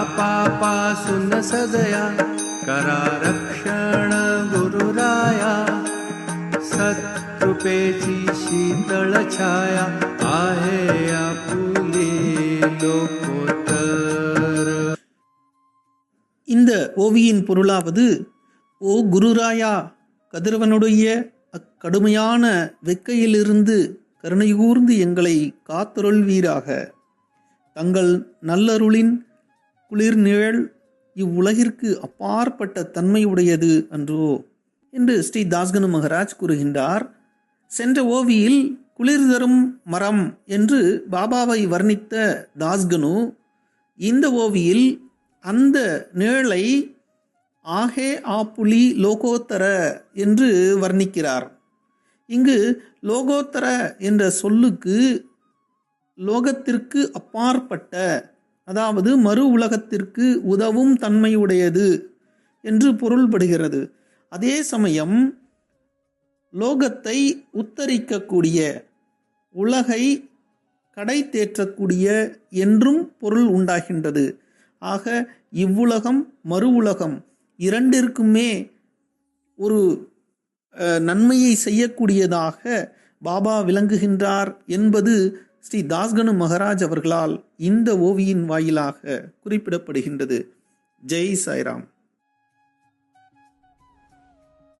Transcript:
तापापासून सदया करा रक्षण गुरुराया सत्कृपेची शीतळ छाया आहे आपुले लोकोत्तर இந்த ஓவியின் பொருளாவது ஓ குருராயா கதிரவனுடைய அக்கடுமையான வெக்கையிலிருந்து கருணைகூர்ந்து எங்களை காத்தருள்வீராக தங்கள் நல்லருளின் குளிர் நிழல் இவ்வுலகிற்கு அப்பாற்பட்ட தன்மையுடையது அன்றோ என்று ஸ்ரீ தாஸ்கனு மகராஜ் கூறுகின்றார். சென்ற ஓவியில் குளிர் தரும் மரம் என்று பாபாவை வர்ணித்த தாஸ்கனு இந்த ஓவியில் அந்த நிழலை ஆஹே ஆப்புலி லோகோத்தர என்று வர்ணிக்கிறார். இங்கு லோகோத்தர என்ற சொல்லுக்கு லோகத்திற்கு அப்பாற்பட்ட அதாவது மறு உலகத்திற்கு உதவும் தன்மையுடையது என்று பொருள்படுகிறது. அதே சமயம் லோகத்தை உத்தரிக்கக்கூடிய உலகை கடை தேற்றக்கூடிய என்றும் பொருள் உண்டாகின்றது. ஆக இவ்வுலகம் மறு உலகம். இரண்டிற்குமே ஒரு நன்மையை செய்யக்கூடியதாக பாபா விளங்குகின்றார் என்பது ஸ்ரீ தாஸ்கனு மகராஜ் அவர்களால் இந்த ஓவியின் வாயிலாக குறிப்பிடப்படுகின்றது. ஜெய் சாய்ராம்.